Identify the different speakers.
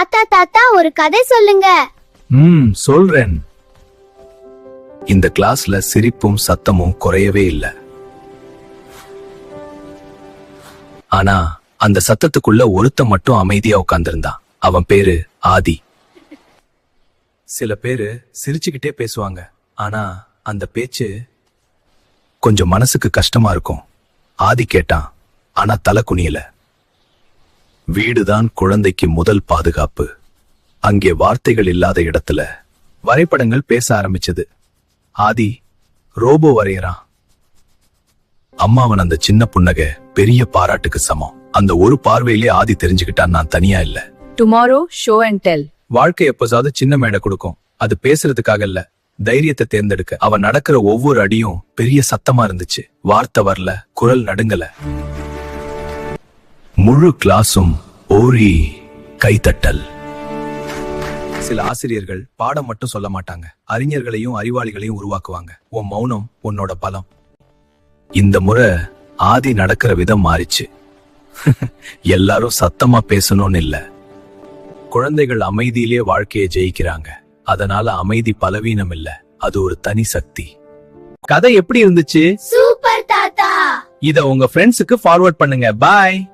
Speaker 1: தாத்தா தாத்தா ஒரு கதை சொல்லுங்க.
Speaker 2: ம் சொல்றேன். இந்த கிளாஸ்ல சிரிப்பும் சத்தமும் குறையவே இல்ல. ஆனா அந்த சத்தத்துக்குள்ள ஒருத்த மட்டும் அமைதியா உட்கார்ந்திருந்தான். அவன் பேரு ஆதி. சில பேரு சிரிச்சுக்கிட்டே பேசுவாங்க. ஆனா அந்த பேச்சு கொஞ்சம் மனசுக்கு கஷ்டமா இருக்கும். ஆதி கேட்டான் ஆனா தலை குனியல. வீடுதான் குழந்தைக்கு முதல் பாதுகாப்பு. அங்கே வார்த்தைகள் இல்லாத இடத்துல வரைபடங்கள் பேச ஆரம்பிச்சது. ஆதி ரோபோ வரையறான் அம்மாவன் அந்த சின்ன புன்னகை பெரிய பாராட்டுக்கு சமம். அந்த ஒரு பார்வையிலே ஆதி தெரிஞ்சுக்கிட்டான் நான் தனியா இல்ல.
Speaker 3: Tomorrow, show and tell.
Speaker 2: வாழ்க்கை எப்போதாவது சின்ன மேடை கொடுக்கும். அது பேசுறதுக்காக இல்ல தைரியத்தை தேர்ந்தெடுக்க. அவன் நடக்கிற ஒவ்வொரு அடியும் பெரிய சத்தமா இருந்துச்சு. வார்த்தை வரல குரல் நடுங்கல. முழு கிளாஸும் ஓரி கைத்தட்டல். சில ஆசிரியர்கள் பாடம் மட்டும் சொல்ல மாட்டாங்க. அறிஞர்களையும் அறிவாளிகளையும் உருவாக்குவாங்க. உன் மௌனம் உன்னோட பலம். இந்த முறை ஆதி நடக்கிற விதம் மாறிச்சு. எல்லாரும் சத்தமா பேசணும்னு இல்ல. குழந்தைகள் அமைதியிலே வாழ்க்கையை ஜெயிக்கிறாங்க. அதனால அமைதி பலவீனம் இல்ல. அது ஒரு தனி சக்தி. கதை எப்படி இருந்துச்சு?
Speaker 1: சூப்பர் தாத்தா.
Speaker 2: இத உங்க ஃப்ரெண்ட்ஸுக்கு ஃபார்வர்ட் பண்ணுங்க. பாய்